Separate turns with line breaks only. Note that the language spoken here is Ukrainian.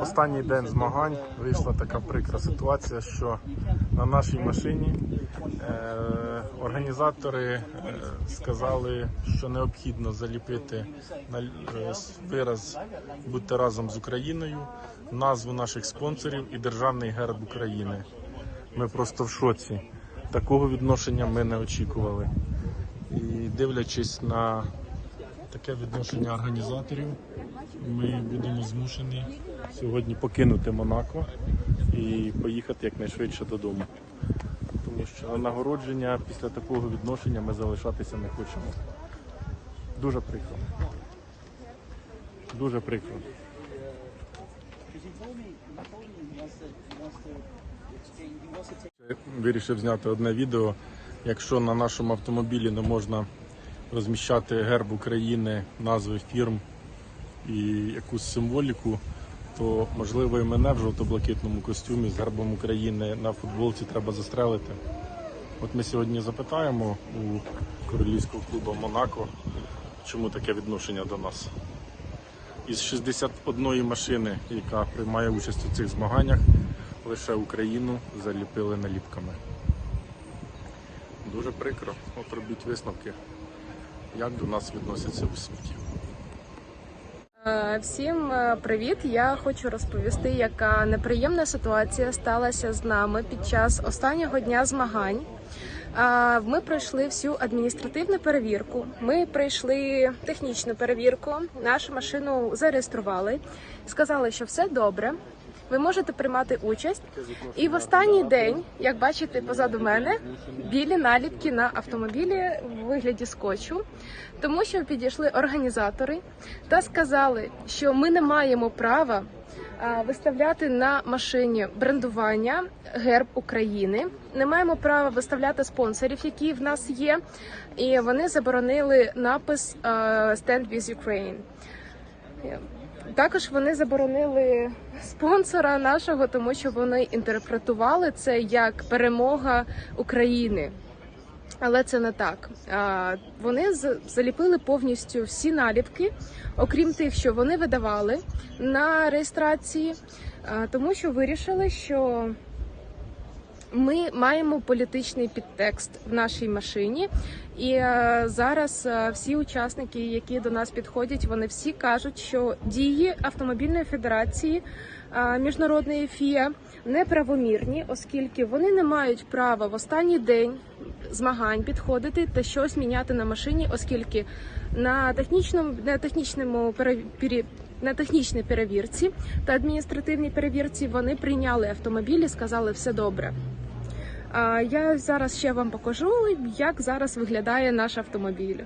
Останній день змагань вийшла така прикра ситуація, що на нашій машині е, організатори е, сказали, що необхідно заліпити на е, вираз бути разом з Україною, назву наших спонсорів і державний герб України. Ми просто в шоці. Такого відношення ми не очікували. І дивлячись на таке відношення організаторів, ми будемо змушені сьогодні покинути Монако і поїхати якнайшвидше додому. Тому що нагородження після такого відношення ми залишатися не хочемо. Дуже прикро. Дуже прикро. Вирішив зняти одне відео. Якщо на нашому автомобілі не можна розміщати герб України, назви фірм і якусь символіку, то можливо і мене в жовто-блакитному костюмі з гербом України на футболці треба застрелити. От ми сьогодні запитаємо у королівського клубу Монако, чому таке відношення до нас. Із 61 машини, яка приймає участь у цих змаганнях, лише Україну заліпили наліпками. Дуже прикро. От робіть висновки, як до нас відносяться у світі.
Е, Всім е, привіт! Я хочу розповісти, яка неприємна ситуація сталася з нами під час останнього дня змагань. Е, Ми пройшли всю адміністративну перевірку. Ми пройшли технічну перевірку. Нашу машину зареєстрували, сказали, що все добре. Ви можете приймати участь. І в останній день, як бачите позаду мене, білі наліпки на автомобілі в вигляді скотчу, тому що підійшли організатори та сказали, що ми не маємо права виставляти на машині брендування герб України. Не маємо права виставляти спонсорів, які в нас є, і вони заборонили напис «Stand with Ukraine». Також вони заборонили спонсора нашого, тому що вони інтерпретували це як перемога України. Але це не так. Вони заліпили повністю всі наліпки, окрім тих, що вони видавали на реєстрації, тому що вирішили, що ми маємо політичний підтекст в нашій машині, і е, зараз е, всі учасники, які до нас підходять, вони всі кажуть, що дії автомобільної федерації е, міжнародної ФІА неправомірні, оскільки вони не мають права в останній день змагань підходити та щось міняти на машині, оскільки на технічному на технічному перевірі. На технічній перевірці та адміністративній перевірці вони прийняли автомобіль і сказали все добре. Я зараз ще вам покажу, як зараз виглядає наш автомобіль.